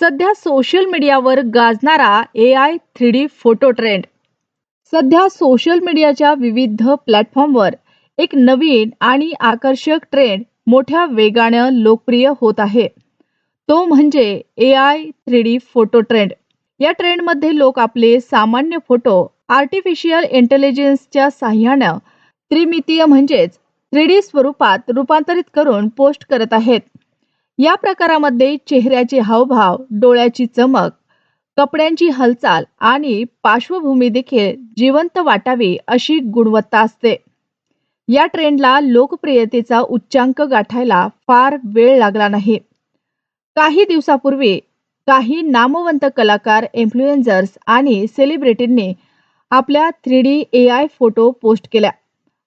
सध्या सोशल मीडियावर गाजणारा A I three D photo trend सध्या सोशल मीडियाच्या विविध प्लॅटफॉर्मवर एक नवीन आणि आकर्षक ट्रेंड मोठ्या वेगानं लोकप्रिय होत आहे. तो म्हणजे A I three D photo trend या ट्रेंडमध्ये लोक आपले सामान्य फोटो आर्टिफिशियल इंटेलिजन्सच्या साह्यानं त्रिमितीय म्हणजेच थ्री डी स्वरूपात रूपांतरित करून पोस्ट करत आहेत. या प्रकारामध्ये चेहऱ्याचे हावभाव डोळ्याची चमक कपड्यांची हालचाल आणि पार्श्वभूमी देखील जिवंत वाटावी अशी गुणवत्ता असते. या ट्रेंडला लोकप्रियतेचा उच्चांक गाठायला फार वेळ लागला नाही. काही दिवसापूर्वी काही नामवंत कलाकार इन्फ्लुएन्झर्स आणि सेलिब्रिटींनी आपल्या three D A I photo post केल्या.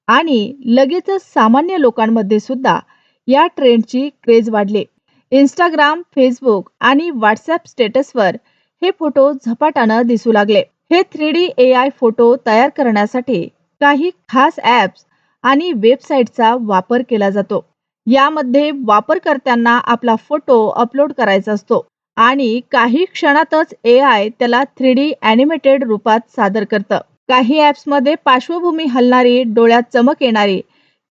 आणि लगेचच सामान्य लोकांमध्ये सुद्धा या ट्रेंडची क्रेज वाढली. इंस्टाग्राम फेसबुक आणि व्हॉट्सअप स्टेटसवर हे फोटो झपाट्यानं दिसू लागले. हे three D A I photo तयार करण्यासाठी काही खास ॲप्स आणि वेबसाईटचा वापर केला जातो. यामध्ये वापरकर्त्यांना आपला फोटो अपलोड करायचा असतो आणि काही क्षणातच ए आय त्याला थ्री डी ॲनिमेटेड रूपात सादर करतं. काही ॲप्समध्ये पार्श्वभूमी हलणारी डोळ्यात चमक येणारी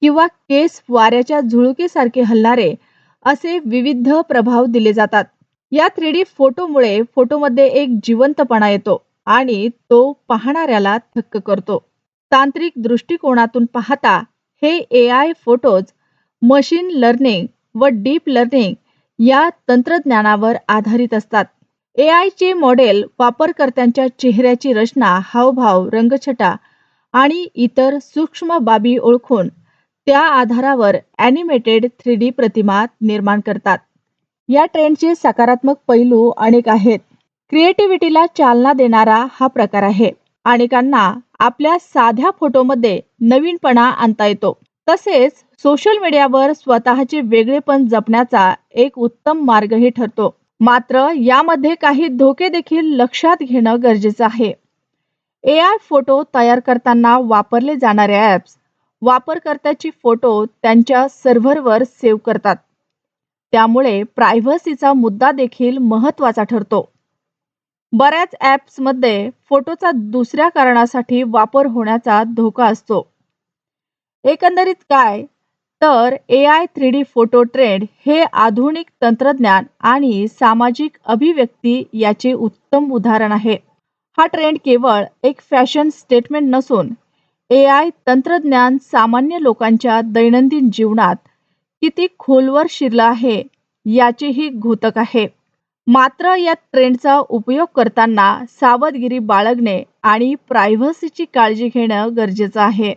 किंवा केस वाऱ्याच्या झुळुकेसारखे हलणारे असे विविध प्रभाव दिले जातात. या थ्री डी फोटोमुळे फोटोमध्ये एक जिवंतपणा येतो आणि तो पाहणाऱ्याला थक्क करतो. तांत्रिक दृष्टिकोनातून पाहता हे A I photos machine learning व डीप लर्निंग या तंत्रज्ञानावर आधारित असतात. ए आयचे मॉडेल वापरकर्त्यांच्या चेहऱ्याची रचना हावभाव रंगछटा आणि इतर सूक्ष्म बाबी ओळखून त्या आधारावर ॲनिमेटेड थ्री डी प्रतिमा निर्माण करतात. या ट्रेंडचे सकारात्मक पैलू अनेक आहेत. क्रिएटिव्हिटीला चालना देणारा हा प्रकार आहे. अनेकांना आपल्या साध्या फोटोमध्ये नवीनपणा आणता येतो. तसेच सोशल मीडियावर स्वतःचे वेगळेपण जपण्याचा एक उत्तम मार्गही ठरतो. मात्र यामध्ये काही धोके देखील लक्षात घेणं गरजेचं आहे. ए आय फोटो तयार करताना वापरले जाणारे ॲप्स वापरकर्त्याची फोटो त्यांच्या सर्व्हरवर सेव्ह करतात. त्यामुळे प्रायव्हसीचा मुद्दा देखील महत्त्वाचा ठरतो. बऱ्याच ॲप्समध्ये फोटोचा दुसऱ्या कारणासाठी वापर होण्याचा धोका असतो. एकंदरीत काय तर A I three D photo trend हे आधुनिक तंत्रज्ञान आणि सामाजिक अभिव्यक्ती याचे उत्तम उदाहरण आहे. हा ट्रेंड केवळ एक फॅशन स्टेटमेंट नसून ए आय तंत्रज्ञान सामान्य लोकांच्या दैनंदिन जीवनात किती खोलवर शिरलं आहे याचेही घोतक आहे. मात्र या ट्रेंडचा उपयोग करताना सावधगिरी बाळगणे आणि प्रायव्हसीची काळजी घेणं गरजेचं आहे.